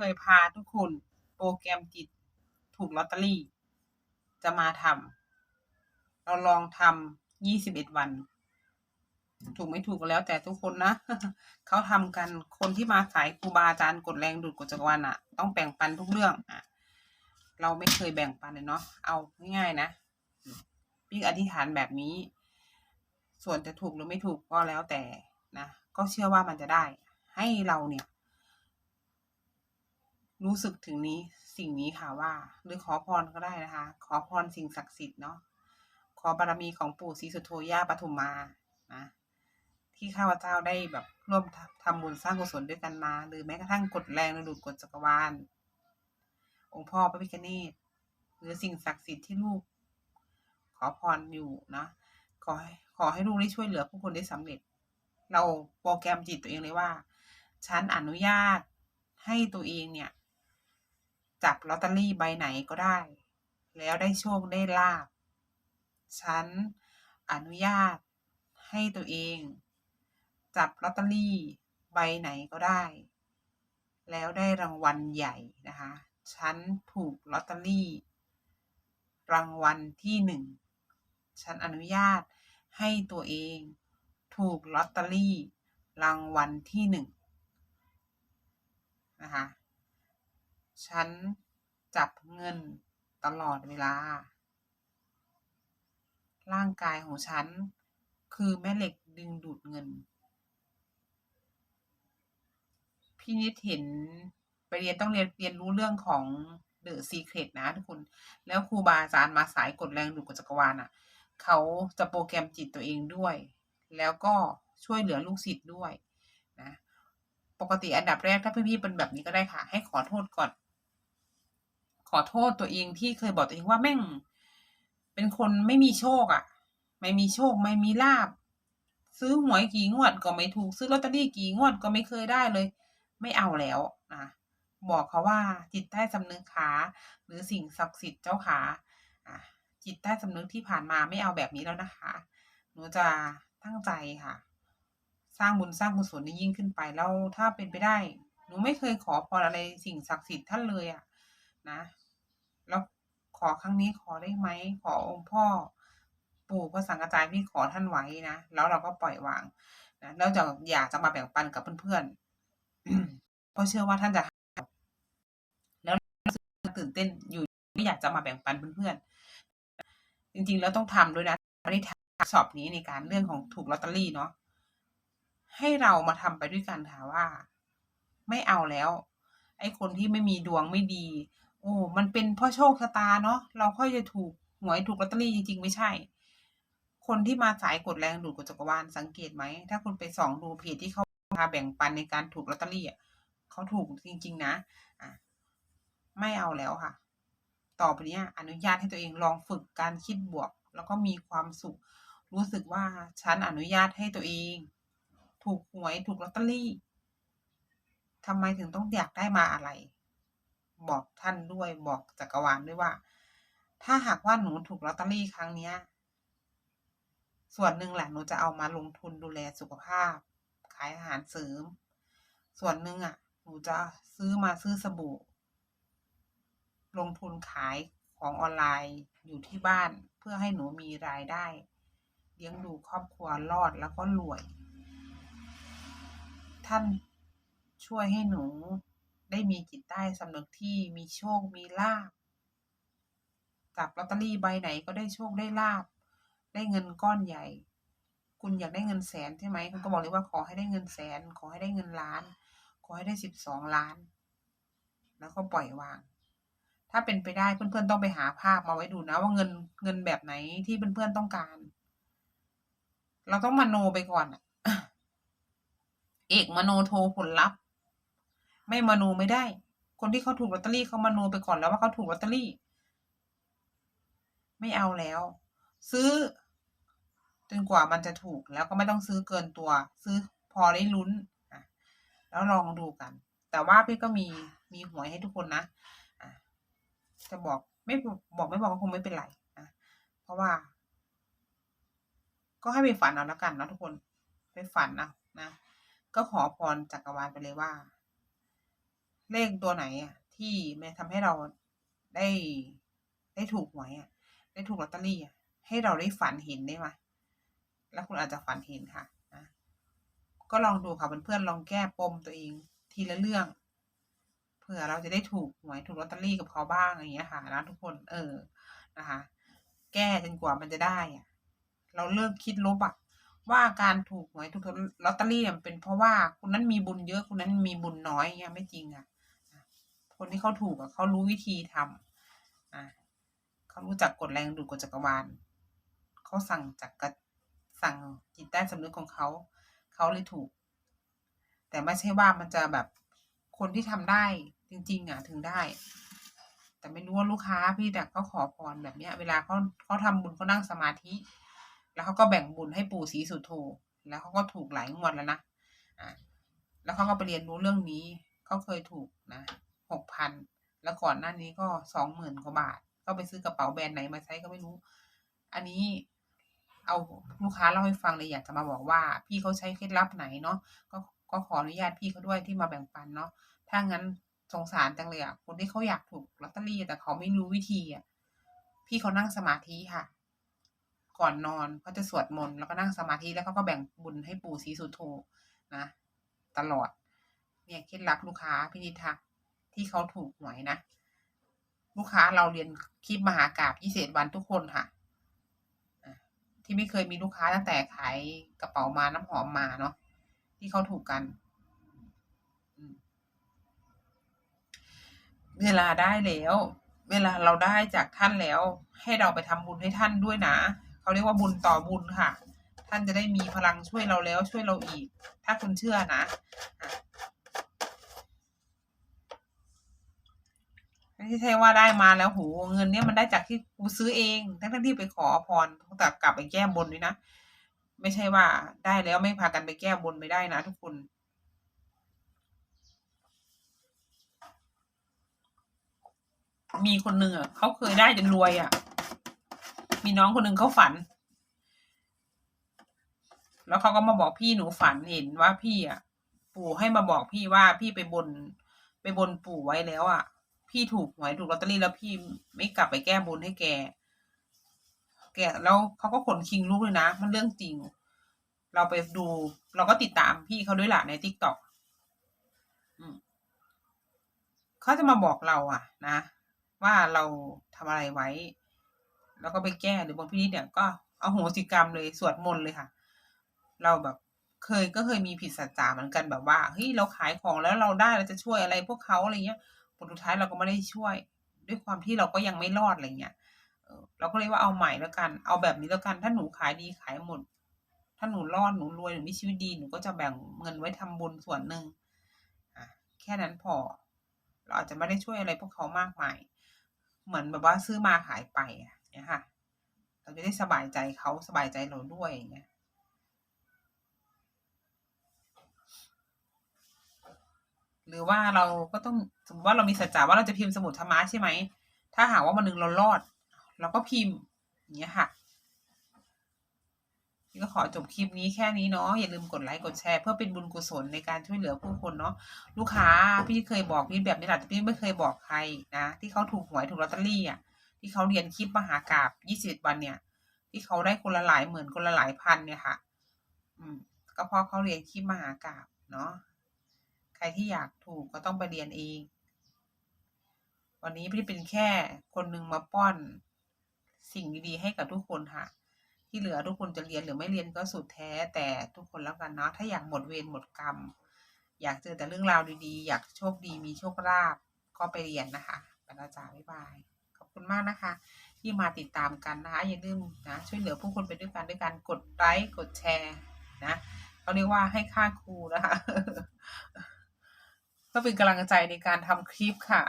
เคยพาทุกคนโปรแกรมจิตถูกลอตเตอรี่ จะมาทำเราลองทำยี่สิบเอ็ดวัน ถูกไม่ถูกก็แล้วแต่ทุกคนนะเขาทำกันคนที่มาสายครูบาอาจารย์กดแรงดูดกดจักรวาลอะต้องแบ่งปันทุกเรื่องอะเราไม่เคยแบ่งปันเลยเนาะเอาง่ายๆนะพี่อธิษฐานแบบนี้ ส่วนจะถูกหรือไม่ถูกก็แล้วแต่นะก็เชื่อว่ามันจะได้ ให้เราเนี่ย รู้สึกถึงนี้สิ่งนี้ค่ะว่า หรือขอพรก็ได้นะคะ ขอพรสิ่งศักดิ์สิทธิ์เนาะขอบารมีของปู่ศรีสุโธย่าปฐุมมานะที่ข้าพเจ้าได้แบบร่วมทำบุญสร้างกุศลด้วยกันมา หรือแม้กระทั่งกดแรงระดูดกดจักรวาล องค์พ่อพระพิฆเนศหรือสิ่งศักดิ์สิทธิ์ที่ลูก ขอพรอยู่นะขอขอให้ลูกได้ช่วยเหลือผู้คนได้สำเร็จ เราโปรแกรมจิตตัวเองเลยว่า ฉันอนุญาตให้ตัวเองเนี่ย จับลอตเตอรี่ใบไหนก็ได้ แล้วได้โชคได้ลาบ ฉันอนุญาตให้ตัวเอง จับลอตเตอรี่ใบไหนก็ได้ แล้วได้รางวัลใหญ่นะคะ ฉันถูกลอตเตอรี่ รางวัลที่หนึ่ง ฉันอนุญาตให้ตัวเอง ถูกลอตเตอรี่รางวัลที่หนึ่งนะคะ ฉันจับเงินตลอดเวลา ร่างกายของฉัน คือแม่เหล็กดึงดูดเงิน พี่นิดเห็นไปเรียนต้องเรียนเรียนรู้เรื่องของ The Secret นะทุกคน แล้วครูบาอาจารย์มาสายกดแรงดูดกดจักรวาลอะ เขาจะโปรแกรมจิตตัวเองด้วย แล้วก็ช่วยเหลือลูกศิษย์ด้วยนะ ปกติอันดับแรกถ้าพี่ๆเป็นแบบนี้ก็ได้ค่ะ ให้ขอโทษก่อน ขอโทษตัวเองที่เคยบอกตัวเองว่าแม่ง เป็นคนไม่มีโชคอะ ไม่มีโชคไม่มีลาบ ซื้อหวยกี่งวดก็ไม่ถูก ซื้อลอตเตอรี่กี่งวดก็ไม่เคยได้เลย ไม่เอาแล้วนะบอกเขาว่าจิตใต้สำนึกขาหรือสิ่งศักดิ์สิทธิ์เจ้าขาจิตใต้สำนึกที่ผ่านมาไม่เอาแบบนี้แล้วนะคะ หนูจะตั้งใจค่ะ สร้างบุญสร้างกุศลนี้ยิ่งขึ้นไปแล้วถ้าเป็นไปได้ หนูไม่เคยขอพรอะไรสิ่งศักดิ์สิทธิ์ท่านเลยอะนะ แล้วขอครั้งนี้ขอได้ไหม ขอองค์พ่อ ปู่พระสังฆจายพี่ขอท่านไว้นะ แล้วเราก็ปล่อยวางนะแล้วจะอยากจะมาแบ่งปันกับเพื่อนๆเพราะเชื่อว่าท่านจะ แล้วตื่นเต้นอยู่ไม่อยากจะมาแบ่งปันเพื่อนๆจริงๆแล้วต้องทำด้วยนะไม่ได้ทำสอบนี้ในการเรื่องของถูกลอตเตอรี่เนาะให้เรามาทำไปด้วยกันค่ะว่า ไม่เอาแล้ว ไอ้คนที่ไม่มีดวงไม่ดี อ้มันเป็นเพราะโชคชะตาเนาะเราค่อยจะถูกหวยถูกลอตเตอรี่จริง ๆ ไม่ใช่ คนที่มาสายกดแรงดูดกดจักรวาลสังเกตไหม ถ้าคุณไปส่องดูเพจที่เขาพาแบ่งปันในการถูกลอตเตอรี่อะเขาถูกจริง ๆ นะอะไม่เอาแล้วค่ะ ต่อไปนี้อนุญาตให้ตัวเองลองฝึกการคิดบวก แล้วก็มีความสุข รู้สึกว่าฉันอนุญาตให้ตัวเอง ถูกหวยถูกลอตเตอรี่ทำไมถึงต้องอยากได้มาอะไร บอกท่านด้วยบอกจักรวาลด้วยว่า ถ้าหากว่าหนูถูกลอตเตอรี่ครั้งเนี้ย ส่วนหนึ่งแหละหนูจะเอามาลงทุนดูแลสุขภาพ ขายอาหารเสริม ส่วนหนึ่งอะ หนูจะซื้อมาซื้อสบู่ ลงทุนขายของออนไลน์อยู่ที่บ้านเพื่อให้หนูมีรายได้เลี้ยงดูครอบครัวรอดแล้วก็รวย ท่านช่วยให้หนู ได้มีจิตใต้สำนึกที่มีโชคมีลาบจับลอตเตอรี่ใบไหนก็ได้โชคได้ลาบ ได้เงินก้อนใหญ่ คุณอยากได้เงินแสนใช่ไหมคุณก็บอกเลยว่าขอให้ได้เงินแสน ขอให้ได้เงินล้าน ขอให้ได้สิบสองล้าน แล้วก็ปล่อยวาง ถ้าเป็นไปได้เพื่อนๆต้องไปหาภาพมาไว้ดูนะ ว่าเงินเงินแบบไหนที่เพื่อนๆต้องการ เราต้องมโนไปก่อนเอกมโนโทผลลัพธ์ ไม่มโนไม่ได้ คนที่เขาถูกลอตเตอรี่เขามโนไปก่อนแล้วว่าเขาถูกลอตเตอรี่ ไม่เอาแล้ว ซื้อจนกว่ามันจะถูกแล้วก็ไม่ต้องซื้อเกินตัว ซื้อพอได้ลุ้นอะแล้วลองดูกัน แต่ว่าพี่ก็มีมีหวยให้ทุกคนนะอะจะบอกไม่บอกไม่บอกก็คงไม่เป็นไรนะเพราะว่า ก็ให้ไปฝันเอาแล้วกันนะทุกคน ไปฝันนะนะก็ขอพรจักรวาลไปเลยว่า เลขตัวไหนอะที่แม่ทำให้เราได้ ได้ถูกหวยอะได้ถูกลอตเตอรี่อะให้เราได้ฝันเห็นได้ไหมแล้วคุณอาจจะฝันเห็นค่ะนะก็ลองดูค่ะเพื่อนๆลองแก้ปมตัวเองทีละเรื่องเผื่อเราจะได้ถูกหวยถูกลอตเตอรี่กับเขาบ้างอย่างเงี้ยค่ะนะทุกคนเออนะคะ แก้จนกว่ามันจะได้อะ เราเลิกคิดลบอะว่าการถูกหวยถูกลอตเตอรี่เนี่ยเป็นเพราะว่าคุณนั้นมีบุญเยอะคุณนั้นมีบุญน้อยเงี้ยไม่จริงอะ คนที่เขาถูกอะเขารู้วิธีทำอะเขารู้จักกฎแรงดูดกฎจักรวาลเขาสั่งจากกรสั่งจิตใต้สำนึกของเขา เขาเลยถูก แต่ไม่ใช่ว่ามันจะแบบคนที่ทำได้จริง ๆ อะถึงได้ แต่ไม่รู้ว่าลูกค้าพี่แต่เขาขอพรแบบเนี้ย เวลาเขาเขาทำบุญเขานั่งสมาธิ แล้วเขาก็แบ่งบุญให้ปู่ศรีสุโธแล้วเขาก็ถูกหลายงวดแล้วนะอ่าแล้วเขาก็ไปเรียนรู้เรื่องนี้ เขาเคยถูกนะ หกพันแล้วก่อนหน้านี้ก็สองหมื่นกว่าบาท ก็ไปซื้อกระเป๋าแบรนด์ไหนมาใช้ก็ไม่รู้ อันนี้เอาลูกค้าเล่าให้ฟังเลยอยากจะมาบอกว่า พี่เขาใช้เคล็ดลับไหนเนาะก็ก็ขออนุญาตพี่เขาด้วยที่มาแบ่งปันเนาะถ้างั้นสงสารจังเลยอะคนที่เขาอยากถูกลอตเตอรี่แต่เขาไม่รู้วิธีอะพี่เขานั่งสมาธิค่ะ ก่อนนอนเขาจะสวดมนต์แล้วก็นั่งสมาธิแล้วเขาก็แบ่งบุญให้ปู่ศรีสุโธนะ ตลอด เนี่ยเคล็ดลับลูกค้าพี่นิทัก ที่เขาถูกหวยนะ ลูกค้าเราเรียนคลิปมหากราบยี่สิบวันทุกคนค่ะ ที่ไม่เคยมีลูกค้าตั้งแต่ขายกระเป๋ามาน้ำหอมมาเนาะที่เขาถูกกัน เวลาได้แล้ว เวลาเราได้จากท่านแล้ว ให้เราไปทำบุญให้ท่านด้วยนะเขาเรียกว่าบุญต่อบุญค่ะ ท่านจะได้มีพลังช่วยเราแล้วช่วยเราอีก ถ้าคุณเชื่อนะ ไม่ใช่ว่าได้มาแล้วโหเงินเนี้ยมันได้จากที่กูซื้อเองทั้งที่ไปขอพรแต่กลับไปแก้บนด้วยนะไม่ใช่ว่าได้แล้วไม่พากันไปแก้บนไม่ได้นะทุกคนมีคนหนึ่งอะเขาเคยได้จนรวยอะ มีน้องคนหนึ่งเขาฝัน แล้วเขาก็มาบอกพี่หนูฝันเห็นว่าพี่อะ ปู่ให้มาบอกพี่ว่าพี่ไปบน ไปบนปู่ไว้แล้วอะ พี่ถูกหวยถูกลอตเตอรี่แล้วพี่ไม่กลับไปแก้บนให้แก แกแล้วเขาก็ขนคิงลูกเลยนะ มันเรื่องจริง เราไปดู เราก็ติดตามพี่เขาด้วยแหละในทิกตอกเขาจะมาบอกเราอะนะ ว่าเราทำอะไรไว้ แล้วก็ไปแก้หรือบางพี่เนี่ยก็เอาโหสิกรรมเลยสวดมนต์เลยค่ะ เราแบบเคยก็เคยมีผิดสัจจาเหมือนกันแบบว่าเฮ้ยเราขายของแล้วเราได้เราจะช่วยอะไรพวกเขาอะไรเงี้ย ผลสุดท้ายเราก็ไม่ได้ช่วย ด้วยความที่เราก็ยังไม่รอดอะไรเงี้ยเราก็เลยว่าเอาใหม่แล้วกัน เอาแบบนี้แล้วกัน ถ้าหนูขายดีขายหมด ถ้าหนูรอดหนูรวยหนูมีชีวิตดีหนูก็จะแบ่งเงินไว้ทำบุญส่วนหนึ่งอะแค่นั้นพอ เราอาจจะไม่ได้ช่วยอะไรพวกเขามากมาย เหมือนแบบว่าซื้อมาขายไปเนี่ยค่ะ เราจะได้สบายใจเขาสบายใจเราด้วยอย่างเงี้ย หรือว่าเราก็ต้องสมมติว่าเรามีสัจจะว่าเราจะพิมพ์สมุดธรรมะใช่ไหม ถ้าหากว่าวันหนึ่งเรารอด เราก็พิมพ์อย่างเงี้ยค่ะพี่ก็ขอจบคลิปนี้แค่นี้เนาะอย่าลืมกดไลค์กดแชร์เพื่อเป็นบุญกุศลในการช่วยเหลือผู้คนเนาะลูกค้าพี่เคยบอกพี่แบบนี้แหละแต่พี่ไม่เคยบอกใครนะ ที่เขาถูกหวยถูกลอตเตอรี่อะที่เขาเรียนคลิปมหากราบยี่สิบวันเนี่ย ที่เขาได้คนละหลายหมื่นคนละหลายพันเนี่ยค่ะ อืมก็เพราะเขาเรียนคลิปมหากราบเนาะ ใครที่อยากถูกก็ต้องไปเรียนเอง วันนี้พี่เป็นแค่คนหนึ่งมาป้อนสิ่งดีๆให้กับทุกคนค่ะ ที่เหลือทุกคนจะเรียนหรือไม่เรียนก็สุดแท้แต่ทุกคนแล้วกันเนาะถ้าอยากหมดเวรหมดกรรม อยากเจอแต่เรื่องราวดีๆ อยากโชคดีมีโชคลาภก็ไปเรียนนะคะบรรณาจารย์บ๊ายบายขอบคุณมากนะคะ ที่มาติดตามกันนะคะอย่าลืมนะช่วยเหลือผู้คนไปด้วยกันด้วยการกดไลค์กดแชร์นะเขาเรียกว่าให้ค่าครูนะคะ ก็เป็นกำลังใจในการทำคลิปค่ะ